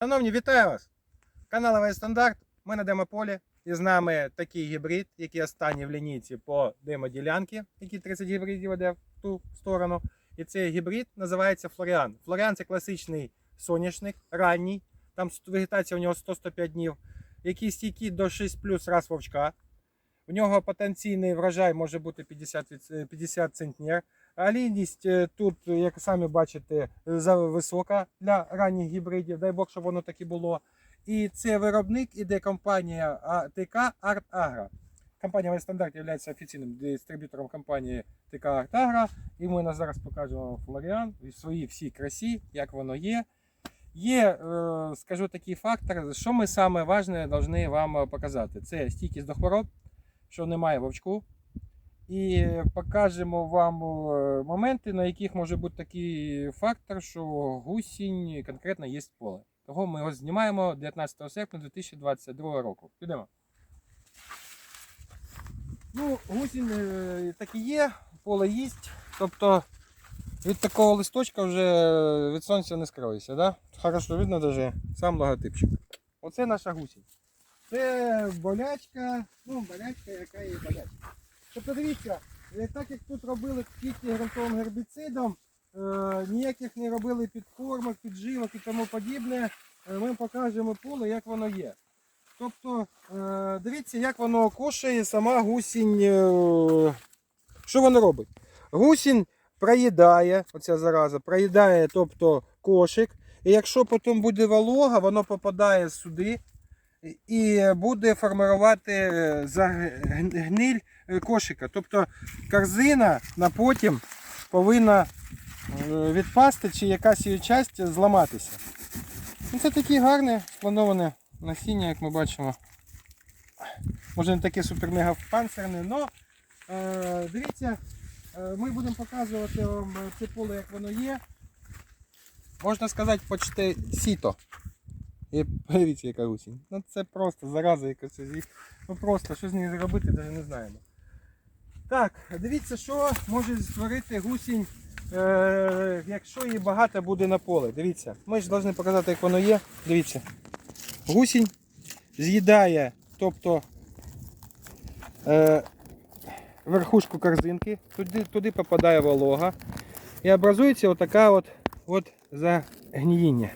Шановні, вітаю вас! Канал «Авай Стандарт. Ми на демополі. І з нами такий гібрид, який останній в лінійці по демоділянки, який 30 гібридів веде в ту сторону. І цей гібрид називається Флоріан. Флоріан це класичний соняшник, ранній. Там вегетація у нього 100-105 днів, який стійкий до 6 плюс раз вовчка. В нього потенційний врожай може бути 50, від- 50 центнер. Алійність е, тут, як самі бачите, висока для ранніх гібридів. Дай Бог, щоб воно так і було. І це виробник іде компанія ТК Арт Агро. Компанія Вайстандарт є офіційним дистриб'ютором компанії ТК Арт Агро. І ми зараз покажемо вам Флоріан в своїй всій красі, як воно є. Є, е, скажу такий фактор, що ми саме важне повинні вам показати. Це стійкість до хвороб, що немає вовчку. І покажемо вам е, моменти, на яких може бути такий фактор, що гусінь конкретно є поле. Того ми його знімаємо 19 серпня 2022 року. Підемо. Ну, гусінь е, так і є, поле їсть. Тобто від такого листочка вже від сонця не скроїся. Да? Хорошо видно навіть сам логотипчик. Оце наша гусінь. Це болячка, ну болячка, яка є болячка. Тобто дивіться, е, так як тут робили тільки ґрунтовим гербіцидом, е, ніяких не робили підкормок, підживок і тому подібне, е, ми покажемо поле, як воно є. Тобто, дивіться, як воно кушає сама гусінь. Що воно робить? Гусінь проїдає, оця зараза, проїдає тобто, кошик. І якщо потім буде волога, воно попадає сюди і буде формувати гниль кошика. Тобто корзина на потім повинна е, відпасти чи якась її часть зламатися. Ну, Це таке гарне сплановане насіння, як ми бачимо. Може не таке супер-мега панцирне, але е, дивіться, е, ми будемо показувати вам е, це поле, як воно є. Можна сказати, почти сіто. І подивіться, яка гусінь. Ну це просто зараза якась. Ну просто, що з нею зробити, навіть не знаємо. Так, дивіться, що може створити гусінь, е, якщо її багато буде на поле. Дивіться, ми ж повинні показати, як воно є. Дивіться. Гусінь з'їдає, тобто е, верхушку корзинки, туди, туди попадає волога. І образується отака от, от загніїння.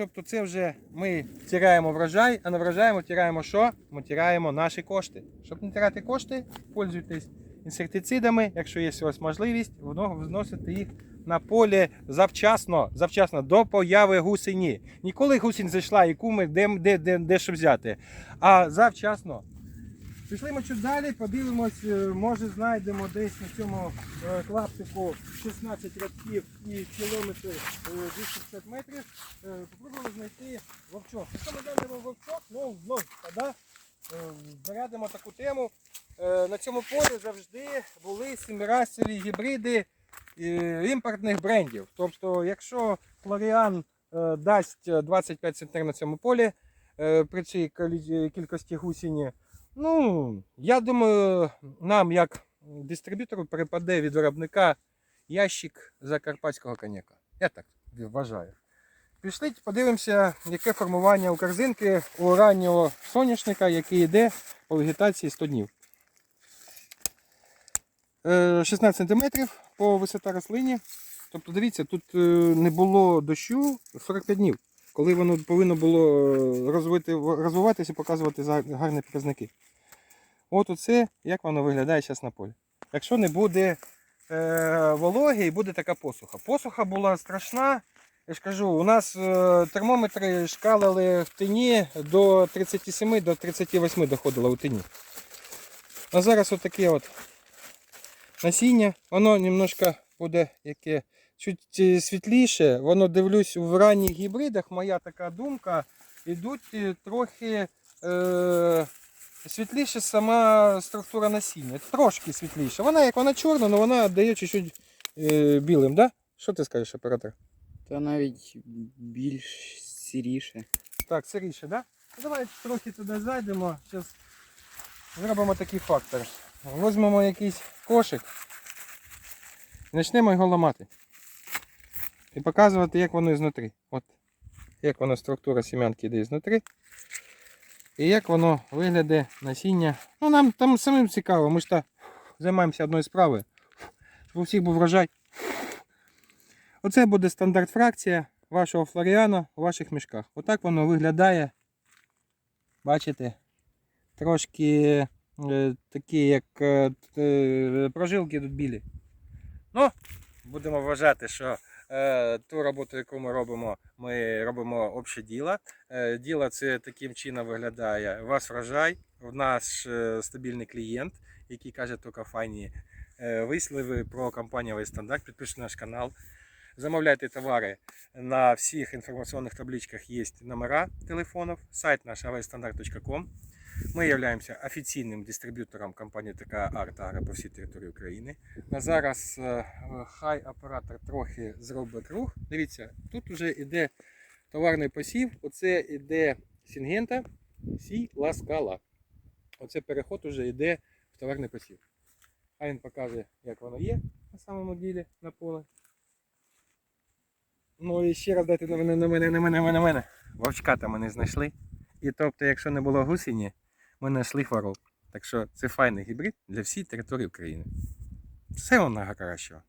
Тобто це вже ми тираємо врожай, а на врожай ми тираємо що? Ми тираємо наші кошти. Щоб не тирати кошти, пользуйтесь інсектицидами, якщо є у вас можливість, вносити їх на поле завчасно, завчасно до появи гусені. Ніколи гусінь зайшла і куми, де, де, де, де що взяти. А завчасно. Пішли ми чуть далі, подивимось, е, може знайдемо десь на цьому е, клаптику 16 рядків і кілометр е, 250 метрів. Е, Попробуємо знайти вовчок. Якщо ми знайдемо вовчок, ну, ну, тоді зарядимо таку тему. На цьому полі завжди були семирасові гібриди імпортних брендів. Тобто, якщо Флоріан дасть е, 25 центнер на цьому полі при цій кількості гусіні, Ну, я думаю, нам як дистриб'ютору перепаде від виробника ящик закарпатського коньяка. Я так вважаю. Пішли, подивимося, яке формування у корзинки у раннього соняшника, який йде по вегетації 100 днів. Е, 16 см по висота рослині. Тобто, дивіться, тут е, не було дощу 45 днів, коли воно повинно було е, розвити, розвиватися і показувати гарні показники. От оце, як воно виглядає зараз на полі. Якщо не буде е, вологи і буде така посуха. Посуха була страшна. Я ж кажу, у нас е, термометри шкалили в тині до 37 до 38 доходило у тині. А зараз отаке от насіння, воно немножко буде яке чуть е, світліше. Воно дивлюсь в ранніх гібридах, моя така думка, ідуть е, трохи. Е, світліше сама структура насіння. Трошки світліше. Вона як вона чорна, але вона дає чуть-чуть е, білим, да? Що ти скажеш, оператор? Та навіть більш сіріше. Так, сиріше, да? Ну, Давай трохи туди зайдемо. Зараз зробимо такий фактор. Візьмемо якийсь кошик і почнемо його ламати. І показувати, як воно ізнутрі. От. як воно структура сім'янки йде знутри. І як воно виглядає насіння. Ну нам там самим цікаво, ми ж та займаємося одною справою. Щоб у всіх був врожай. Оце буде стандарт фракція вашого флоріана у ваших мішках. Отак воно виглядає. Бачите? Трошки е, такі, як е, е, прожилки тут білі. Ну, будемо вважати, що ту роботу, яку ми робимо, ми робимо обще діло. Е, діло це таким чином виглядає. У врожай, в наш е, стабільний клієнт, який каже тільки файні е, вислови про компанію «Весь стандарт. Підпишіть наш канал. Замовляйте товари на всіх інформаційних табличках є номера телефонів, сайт наш avstandard.com. Ми являємося офіційним дистриб'ютором компанії ТК Арт Агро по всій території України. На зараз е, хай оператор трохи зробить рух. Дивіться, тут вже йде товарний посів. Оце йде Сінгента Сі Ласкала. Оце переход уже йде в товарний посів. Хай він покаже, як воно є на самому ділі на поле. Ну і ще раз дайте на мене, на мене, на мене, на мене, мене. Вовчка ми не знайшли. І тобто, якщо не було гусені, ми знайшли хвороб. Так що це файний гібрид для всієї території України. Все воно кращого.